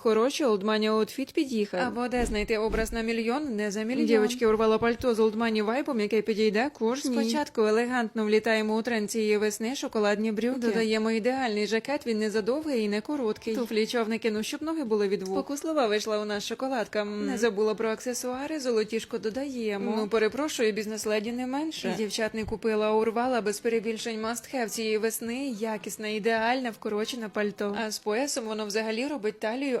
хороші, олдмані аутфіт під'їхав. Або де знайти образ на мільйон, не за мільйон. Дівочки урвала пальто з олдмані вайбом, яке підійде кожній. Спочатку елегантно влітаємо у тренд цієї весни, шоколадні брюки. Додаємо ідеальний жакет, він не задовгий і не короткий. Туфлі човники, ну щоб ноги були від вух. Спокуслива вийшла у нас шоколадка. Не забула про аксесуари, золотішко додаємо. Ну, перепрошую, бізнес-леді не менше. Дівчат не купила, а урвала без перебільшень must have цієї весни. Якісне, ідеальне, вкорочене пальто. А з поясом воно взагалі робить талію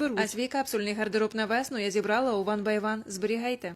А свій капсульний гардероб на весну я зібрала у by One. Зберігайте.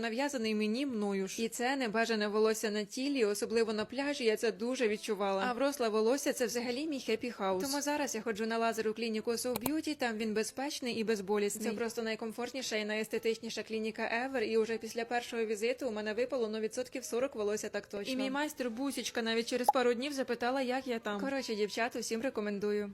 нав'язаний мені мною ж. І це небажане волосся на тілі, особливо на пляжі. Я це дуже відчувала. А вросле волосся це взагалі мій хеппі хаус. Тому зараз я ходжу на лазеру клініку So Beauty, Там він безпечний і безболісний. Це просто найкомфортніша і найестетичніша клініка ever. І уже після першого візиту у мене випало ну відсотків 40 волосся так точно. І мій майстер Бусічка навіть через пару днів запитала, як я там. Коротше, дівчата, всім рекомендую.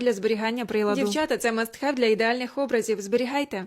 для зберігання приладу. Дівчата, це must-have для ідеальних образів. Зберігайте.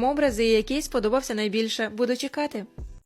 образи і який сподобався найбільше. Буду чекати.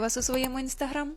вас у своєму інстаграм.